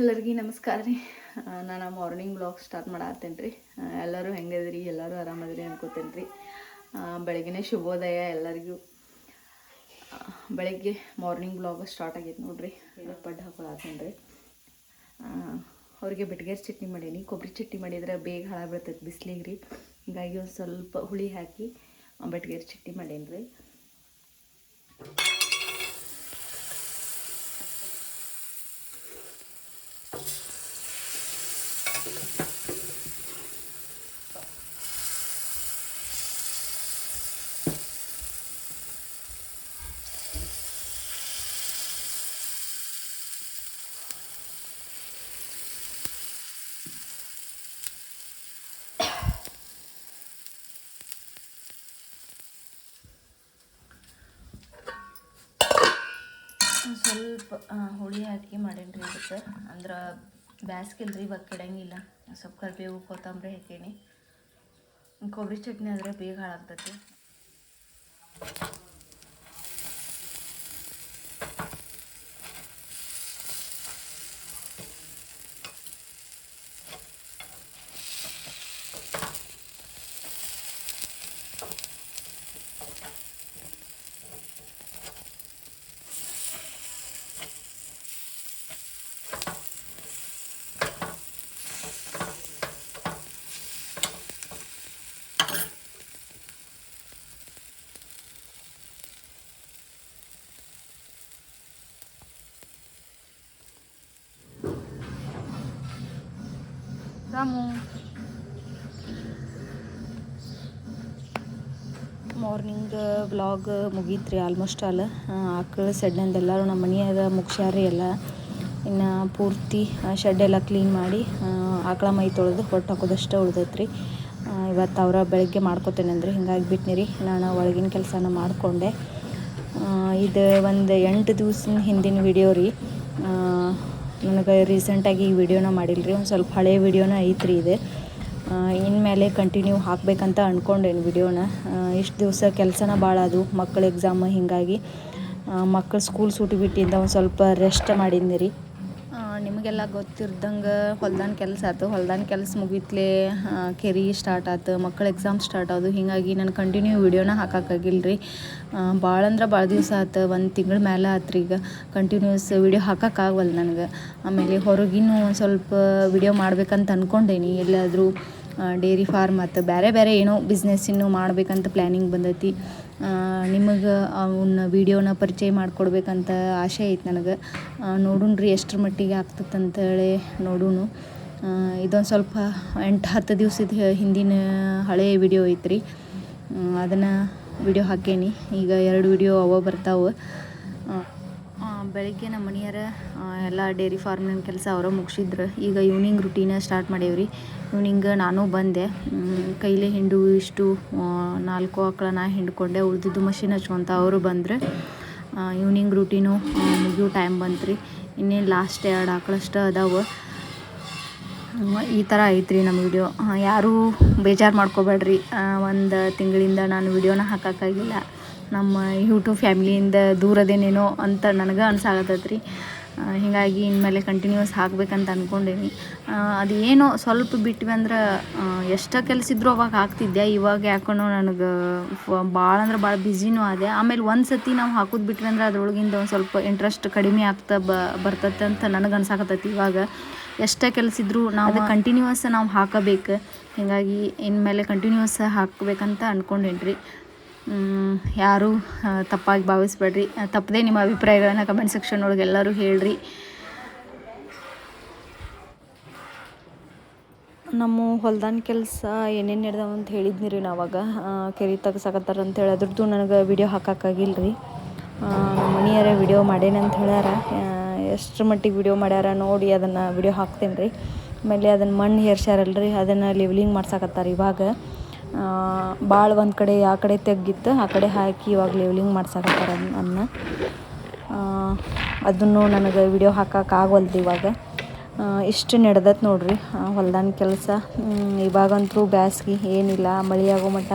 ಎಲ್ಲರಿಗೂ ನಮಸ್ಕಾರ ರೀ. ನಾನು ಮಾರ್ನಿಂಗ್ ಬ್ಲಾಗ್ ಸ್ಟಾರ್ಟ್ ಮಾಡತ್ತೇನೆ ರೀ. ಎಲ್ಲರೂ ಹೆಂಗದ್ರಿ? ಎಲ್ಲರೂ ಆರಾಮದ್ರಿ ಅನ್ಕೋತೇನೆ ರೀ. ಬೆಳಗ್ಗೆ ಶುಭೋದಯ ಎಲ್ಲರಿಗೂ. ಬೆಳಗ್ಗೆ ಮಾರ್ನಿಂಗ್ ಬ್ಲಾಗ್ ಸ್ಟಾರ್ಟ್ ಆಗೈತೆ ನೋಡ್ರಿ. ಪಡ್ಡು ಹಾಕೊಳತ್ತೇನೆ ರೀ. ಅವ್ರಿಗೆ ಬೆಟ್ಗೇರ್ ಚಟ್ನಿ ಮಾಡೀನಿ. ಕೊಬ್ಬರಿ ಚಟ್ನಿ ಮಾಡಿದ್ರೆ ಬೇಗ ಹಾಳಾಗ್ಬಿಡ್ತೈತೆ ಬಿಸಿಲಿಗೆ ರೀ. ಹೀಗಾಗಿ ಒಂದು ಸ್ವಲ್ಪ ಹುಳಿ ಹಾಕಿ ಬೆಟ್ಗೇರ್ ಚಟ್ನಿ ಮಾಡೇನಿ ರೀ ಒಂದ್ ಸ್ವಲ್ಪ ಹುಳಿ ಹಾಕಿ ಮಾಡೇನಿ ರೀ ಅದಕ್ಕೆ. ಅಂದ್ರೆ ಬ್ಯಾಸ್ಗಿಲ್ಲ ರೀ ಇವಾಗ ಕೆಡಂಗಿಲ್ಲ. ಸ್ವಲ್ಪ ಕರಿಬೇವು, ಕೊತ್ತಂಬರಿ ಹಾಕೀನಿ. ಕೊಬ್ಬರಿ ಚಟ್ನಿ ಆದರೆ ಬೇಗ ಹಾಳಾಗ್ತೈತಿ. ರಾಮು ಮಾರ್ನಿಂಗ್ ವ್ಲಾಗ್ ಮುಗೀತ್ರಿ ಆಲ್ಮೋಸ್ಟ್ ಆಲ್ ಆಕಳ ಸೆಡ್ನಂದು ಎಲ್ಲರೂ ನಮ್ಮ ಮನೆಯಾಗ ಮುಗ್ಸ್ಯಾರಿ ಎಲ್ಲ. ಇನ್ನು ಪೂರ್ತಿ ಶೆಡ್ ಎಲ್ಲ ಕ್ಲೀನ್ ಮಾಡಿ ಆಕಳ ಮೈ ತೊಳೆದು ಹೊಟ್ಟು ಹಾಕೋದಷ್ಟೇ ಉಳ್ದೈತ್ರಿ ಇವತ್ತು ಅವರ ಬೆಳಗ್ಗೆ ಮಾಡ್ಕೋತೇನೆ ಅಂದ್ರೆ, ಹಿಂಗಾಗಿ ಬಿಟ್ನಿ ರೀ. ನಾನು ಒಳಗಿನ ಕೆಲಸನ ಮಾಡಿಕೊಂಡೆ. ಇದು ಒಂದು ಎಂಟು ದಿವ್ಸ ಹಿಂದಿನ ವಿಡಿಯೋ ರೀ. ನನಗೆ ರೀಸೆಂಟಾಗಿ ಈ ವಿಡಿಯೋನ ಮಾಡಿಲ್ರಿ, ಒಂದು ಸ್ವಲ್ಪ ಹಳೆಯ ವಿಡಿಯೋನ ಐತ್ರಿ ಇದೆ. ಇನ್ಮೇಲೆ ಕಂಟಿನ್ಯೂ ಹಾಕಬೇಕಂತ ಅಂದ್ಕೊಂಡೇನು ವಿಡಿಯೋನ. ಇಷ್ಟು ದಿವಸ ಕೆಲಸನ ಭಾಳ ಅದು ಮಕ್ಕಳ ಎಕ್ಸಾಮ್ ಹೀಗಾಗಿ. ಮಕ್ಕಳು ಸ್ಕೂಲ್ ಸೂಟಿ ಬಿಟ್ಟಿಂದ ಒಂದು ಸ್ವಲ್ಪ ರೆಸ್ಟ್ ಮಾಡಿದ್ನಿ ರೀ. ನಿಮಗೆಲ್ಲ ಗೊತ್ತಿರ್ದಂಗೆ ಹೊಲ್ದಾನ ಕೆಲಸ ಆಯ್ತು ಹೊಲ್ದಾನ ಕೆಲಸ ಮುಗಿತ್ಲೆ ಕೆರಿ ಸ್ಟಾರ್ಟ್ ಆಯ್ತು ಮಕ್ಕಳ ಎಕ್ಸಾಮ್ ಸ್ಟಾರ್ಟ್ ಆದವು ಹೀಗಾಗಿ ನಾನು ಕಂಟಿನ್ಯೂ ವೀಡಿಯೋನ ಹಾಕೋಕ್ಕಾಗಿಲ್ಲ ರೀ ಭಾಳ ಅಂದ್ರೆ ಭಾಳ ದಿವಸ ಆಯ್ತು ಒಂದು ತಿಂಗಳ ಮೇಲೆ ಆತ್ರಿ ಈಗ ಕಂಟಿನ್ಯೂಸ್ ವೀಡಿಯೋ ಹಾಕೋಕ್ಕಾಗವಲ್ಲ ನನಗೆ. ಆಮೇಲೆ ಹೊರಗಿನೂ ಒಂದು ಸ್ವಲ್ಪ ವಿಡಿಯೋ ಮಾಡ್ಬೇಕಂತ ಅಂದ್ಕೊಂಡೇನಿ ಎಲ್ಲಾದರೂ ಡೇರಿ ಫಾರ್ಮ್ ಮತ್ತು ಬೇರೆ ಬೇರೆ ಏನೋ ಬಿಸ್ನೆಸ್ ಇನ್ನೂ ಮಾಡ್ಬೇಕಂತ ಪ್ಲ್ಯಾನಿಂಗ್ ಬಂದೈತಿ. ನಿಮಗೆ ಅವನ್ನ ವೀಡಿಯೋನ ಪರಿಚಯ ಮಾಡಿಕೊಡ್ಬೇಕಂತ ಆಸೆ ಐತೆ ನನಗೆ. ನೋಡೋಣ ರೀ ಎಷ್ಟರ ಮಟ್ಟಿಗೆ ಆಗ್ತದೆ ಅಂತೇಳಿ ನೋಡೋಣ ಇದೊಂದು ಸ್ವಲ್ಪ ಎಂಟು ಹತ್ತು ದಿವ್ಸದ ಹಿಂದಿನ ಹಳೆಯ ವಿಡಿಯೋ ಐತ್ರಿ. ಅದನ್ನು ವಿಡಿಯೋ ಹಾಕೇನಿ. ಈಗ ಎರಡು ವಿಡಿಯೋ ಅವ ಬರ್ತಾವೆ. ಬೆಳಗ್ಗೆ ನಮ್ಮ ಮನೆಯರ ಎಲ್ಲ ಡೇರಿ ಫಾರ್ಮಿನ ಕೆಲಸ ಅವರ ಮುಗಿಸಿದ್ರು. ಈಗ ಈವ್ನಿಂಗ್ ರುಟೀನ ಸ್ಟಾರ್ಟ್ ಮಾಡೇವ್ರಿ ಈವ್ನಿಂಗ್ ನಾನು ಬಂದೆ. ಕೈಲಿ ಹಿಂಡು ಇಷ್ಟು ನಾಲ್ಕು ಆಕಳ ನಾ ಹಿಂಡ್ಕೊಂಡೆ, ಉಳಿದಿದ್ದು ಮಷಿನ್ ಹಚ್ಕೊಂತ ಅವರು ಬಂದರೆ. ಈವ್ನಿಂಗ್ ರುಟೀನು ಮುಗಿಯೋ ಟೈಮ್ ಬಂತ್ರಿ. ಇನ್ನೇನು ಲಾಸ್ಟ್ ಎರಡು ಆಕಳಷ್ಟು ಅದಾವೆ. ಈ ಥರ ಐತ್ರಿ ನಮ್ಮ ವಿಡಿಯೋ ಯಾರೂ ಬೇಜಾರು ಮಾಡ್ಕೋಬೇಡ್ರಿ. ಒಂದು ತಿಂಗಳಿಂದ ನಾನು ವಿಡಿಯೋನ ಹಾಕೋಕ್ಕಾಗಿಲ್ಲ ನಮ್ಮ ಯೂಟ್ಯೂಬ್ ಫ್ಯಾಮಿಲಿಯಿಂದ ದೂರದೇನೇನೋ ಅಂತ ನನಗೆ ಅನ್ಸಾಗತ್ತೈತ್ರಿ. ಹೀಗಾಗಿ ಇನ್ಮೇಲೆ ಕಂಟಿನ್ಯೂಸ್ ಹಾಕ್ಬೇಕಂತ ಅಂದ್ಕೊಂಡೇನಿ ಅದು ಏನೋ ಸ್ವಲ್ಪ ಬಿಟ್ವಿ ಅಂದ್ರೆ ಎಷ್ಟ ಕೆಲಸ ಇದ್ರೂ ಅವಾಗ ಹಾಕ್ತಿದ್ದೆ ಇವಾಗ ಯಾಕೋ ನನಗೆ ಭಾಳ ಅಂದ್ರೆ ಭಾಳ ಬ್ಯುಸಿನೂ ಆದೆ. ಆಮೇಲೆ ಒಂದು ಸತಿ ನಾವು ಹಾಕೋದು ಬಿಟ್ವಿ ಅಂದ್ರೆ ಅದ್ರೊಳಗಿಂದ ಒಂದು ಸ್ವಲ್ಪ ಇಂಟ್ರೆಸ್ಟ್ ಕಡಿಮೆ ಆಗ್ತಾ ಬ ಬರ್ತೈತೆ ಅಂತ ನನಗೆ ಅನ್ಸಾಕತ್ತೈತಿ ಇವಾಗ. ಎಷ್ಟೇ ಕೆಲಸ ಇದ್ರೂ ನಾವು ಕಂಟಿನ್ಯೂಸ್ ನಾವು ಹಾಕಬೇಕು. ಹೀಗಾಗಿ ಇನ್ಮೇಲೆ ಕಂಟಿನ್ಯೂಸ್ ಹಾಕ್ಬೇಕಂತ ಅಂದ್ಕೊಂಡೇನ್ರಿ ಯಾರೂ ತಪ್ಪಾಗಿ ಭಾವಿಸ್ಬೇಡ್ರಿ. ತಪ್ಪದೇ ನಿಮ್ಮ ಅಭಿಪ್ರಾಯಗಳನ್ನು ಕಮೆಂಟ್ ಸೆಕ್ಷನ್ ಒಳಗೆ ಎಲ್ಲರೂ ಹೇಳ್ರಿ. ನಮ್ಮ ಹೊಲ್ದಾನ ಕೆಲಸ ಏನೇನು ನಡೆದವ ಅಂತ ಹೇಳಿದ್ನಿ ರೀ ನಾವಾಗ ಕೆರೆ ಅಂತೇಳಿ ಅದ್ರದ್ದು ನನಗೆ ವಿಡಿಯೋ ಹಾಕೋಕ್ಕಾಗಿಲ್ಲ ರೀ ನಮ್ಮ ವೀಡಿಯೋ ವಿಡಿಯೋ ಅಂತ ಹೇಳ್ಯಾರ. ಎಷ್ಟು ಮಟ್ಟಿಗೆ ವಿಡಿಯೋ ಮಾಡ್ಯಾರ ನೋಡಿ ಅದನ್ನು ವಿಡಿಯೋ ಹಾಕ್ತೇನೆ ರೀ ಆಮೇಲೆ ಅದನ್ನು ಮಣ್ಣು ಹೇರ್ಸ್ಯಾರಲ್ರಿ ಅದನ್ನು ಲೆವೆಲಿಂಗ್ ಮಾಡ್ಸಕತ್ತಾರ ಇವಾಗ. ಭಾಳ ಒಂದು ಕಡೆ ಆ ಕಡೆ ತೆಗ್ಗಿತ್ತು ಆ ಕಡೆ ಹಾಕಿ ಇವಾಗ ಲೇವ್ಲಿಂಗ್ ಮಾಡ್ಸಕತ್ತಾರ ಅನ್ನ ಅದನ್ನು ನನಗೆ ವಿಡಿಯೋ ಹಾಕಕ್ಕೆ ಆಗವಲ್ದು ಇವಾಗ. ಇಷ್ಟು ನಡೆದತ್ ನೋಡ್ರಿ ಹೊಲ್ದಾನ ಕೆಲಸ. ಇವಾಗಂತೂ ಬ್ಯಾಸ್ಗೆ, ಏನಿಲ್ಲ, ಮಳೆ ಆಗೋ ಮಟ್ಟ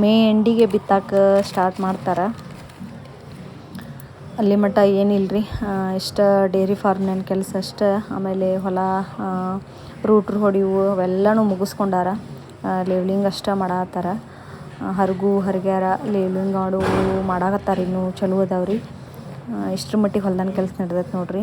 ಮೇ ಎಂಡಿಗೆ ಬಿತ್ತಾಕ ಸ್ಟಾರ್ಟ್ ಮಾಡ್ತಾರೆ. ಅಲ್ಲಿ ಮಟ್ಟ ಏನಿಲ್ಲ ರೀ ಇಷ್ಟು ಡೇರಿ ಫಾರ್ಮ್ನ ಕೆಲಸ ಅಷ್ಟೇ, ಆಮೇಲೆ ಹೊಲ ರೂಟ್ರು ಹೊಡಿವು ಅವೆಲ್ಲನೂ ಮುಗಿಸ್ಕೊಂಡಾರ. ಲೆವ್ಲಿಂಗ್ ಅಷ್ಟೇ ಮಾಡತ್ತಾರ. ಹರಗು, ಹರಗ್ಯಾರ ಲೇವ್ಲಿಂಗ್ ಆಡು ಮಾಡಾಕತ್ತಾರ ಇನ್ನೂ ಚಲೋ ಅದಾವ್ರಿ. ಇಷ್ಟರ ಮಟ್ಟಿಗೆ ಹೊಲ್ದಾನ ಕೆಲಸ ನಡ್ದೈತೆ ನೋಡ್ರಿ.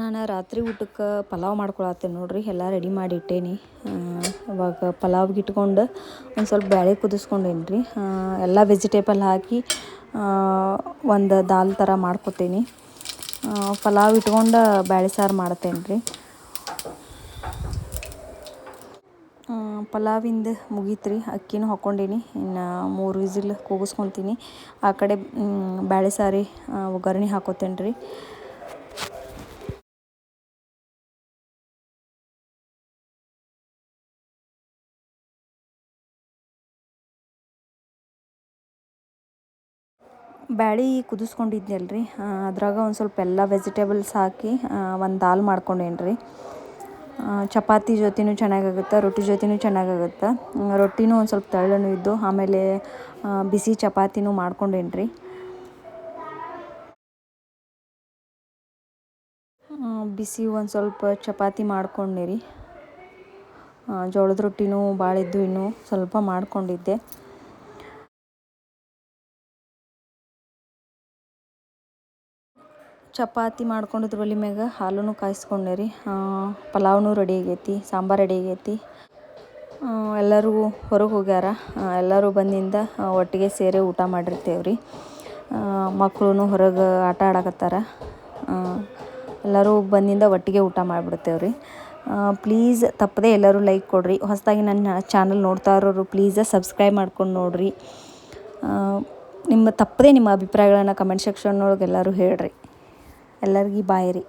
ನಾನು ರಾತ್ರಿ ಊಟಕ್ಕೆ ಪಲಾವ್ ಮಾಡ್ಕೊಳತ್ತೇನೆ ನೋಡಿರಿ, ಎಲ್ಲ ರೆಡಿ ಮಾಡಿ ಇಟ್ಟೇನಿ ಇವಾಗ ಪಲಾವ್ಗೆ ಇಟ್ಕೊಂಡು ಒಂದು ಸ್ವಲ್ಪ ಬೇಳೆ ಕುದಿಸ್ಕೊಂಡೇನಿ ರೀ ಎಲ್ಲ ವೆಜಿಟೇಬಲ್ ಹಾಕಿ ಒಂದು ದಾಲ್ ಥರ ಮಾಡ್ಕೊತೀನಿ. ಪಲಾವ್ ಇಟ್ಕೊಂಡು ಬೇಳೆ ಸಾರು ಮಾಡ್ತೇನೆ ರೀ ಪಲಾವಿಂದ ಮುಗೀತು ರೀ ಅಕ್ಕಿನೂ ಹಾಕ್ಕೊಂಡೀನಿ. ಇನ್ನು ಮೂರು ವಿಸಿಲ್ ಕೂಗಿಸ್ಕೊತೀನಿ. ಆ ಕಡೆ ಬೇಳೆ ಸಾರಿ ಒಗ್ಗರಣೆ ಹಾಕೋತೇನೆ ರೀ ಬ್ಯಾಳಿ ಕುದಿಸ್ಕೊಂಡಿದ್ನಲ್ಲ ರೀ ಅದ್ರಾಗ ಒಂದು ಸ್ವಲ್ಪ ಎಲ್ಲ ವೆಜಿಟೇಬಲ್ಸ್ ಹಾಕಿ ಒಂದು ದಾಲ್ ಮಾಡ್ಕೊಂಡೇನಿ ರೀ ಚಪಾತಿ ಜೊತೆನೂ ಚೆನ್ನಾಗಾಗುತ್ತೆ, ರೊಟ್ಟಿ ಜೊತೆನೂ ಚೆನ್ನಾಗಾಗುತ್ತೆ. ರೊಟ್ಟಿನೂ ಒಂದು ಸ್ವಲ್ಪ ತೆಳ್ಳನೂ ಇದ್ದು, ಆಮೇಲೆ ಬಿಸಿ ಚಪಾತಿನೂ ಮಾಡ್ಕೊಂಡೇನಿ ರೀ ಬಿಸಿ ಒಂದು ಸ್ವಲ್ಪ ಚಪಾತಿ ಮಾಡ್ಕೊಂಡಿರಿ. ಜೋಳದ ರೊಟ್ಟಿನೂ ಭಾಳ ಇದ್ದು ಇನ್ನೂ ಸ್ವಲ್ಪ ಮಾಡ್ಕೊಂಡಿದ್ದೆ. ಚಪಾತಿ ಮಾಡ್ಕೊಂಡಿದ್ರ ಒಲಿ ಮ್ಯಾಗ ಹಾಲೂ ಕಾಯಿಸ್ಕೊಂಡೆ ರೀ. ಪಲಾವ್ನೂ ರೆಡಿ ಆಗೈತಿ, ಸಾಂಬಾರು ರೆಡಿ ಆಗೈತಿ. ಎಲ್ಲರೂ ಹೊರಗೆ ಹೋಗ್ಯಾರ. ಎಲ್ಲರೂ ಬಂದಿಂದ ಒಟ್ಟಿಗೆ ಸೇರಿ ಊಟ ಮಾಡಿರ್ತೇವೆ ರೀ. ಮಕ್ಕಳು ಹೊರಗೆ ಆಟ ಆಡಕತ್ತಾರ. ಎಲ್ಲರೂ ಬಂದಿಂದ ಒಟ್ಟಿಗೆ ಊಟ ಮಾಡಿಬಿಡ್ತೇವೆ ರೀ. ಪ್ಲೀಸ್ ತಪ್ಪದೇ ಎಲ್ಲರೂ ಲೈಕ್ ಕೊಡಿರಿ. ಹೊಸದಾಗಿ ನನ್ನ ಚಾನಲ್ ನೋಡ್ತಾ ಇರೋರು ಪ್ಲೀಸ್ ಸಬ್ಸ್ಕ್ರೈಬ್ ಮಾಡ್ಕೊಂಡು ನೋಡಿರಿ. ನಿಮ್ಮ ತಪ್ಪದೆ ನಿಮ್ಮ ಅಭಿಪ್ರಾಯಗಳನ್ನು ಕಮೆಂಟ್ ಸೆಕ್ಷನ್ ಒಳಗೆ ಎಲ್ಲರೂ ಹೇಳ್ರಿ. ಎಲ್ಲರಿಗೂ ಬಾಯ್ ರೀ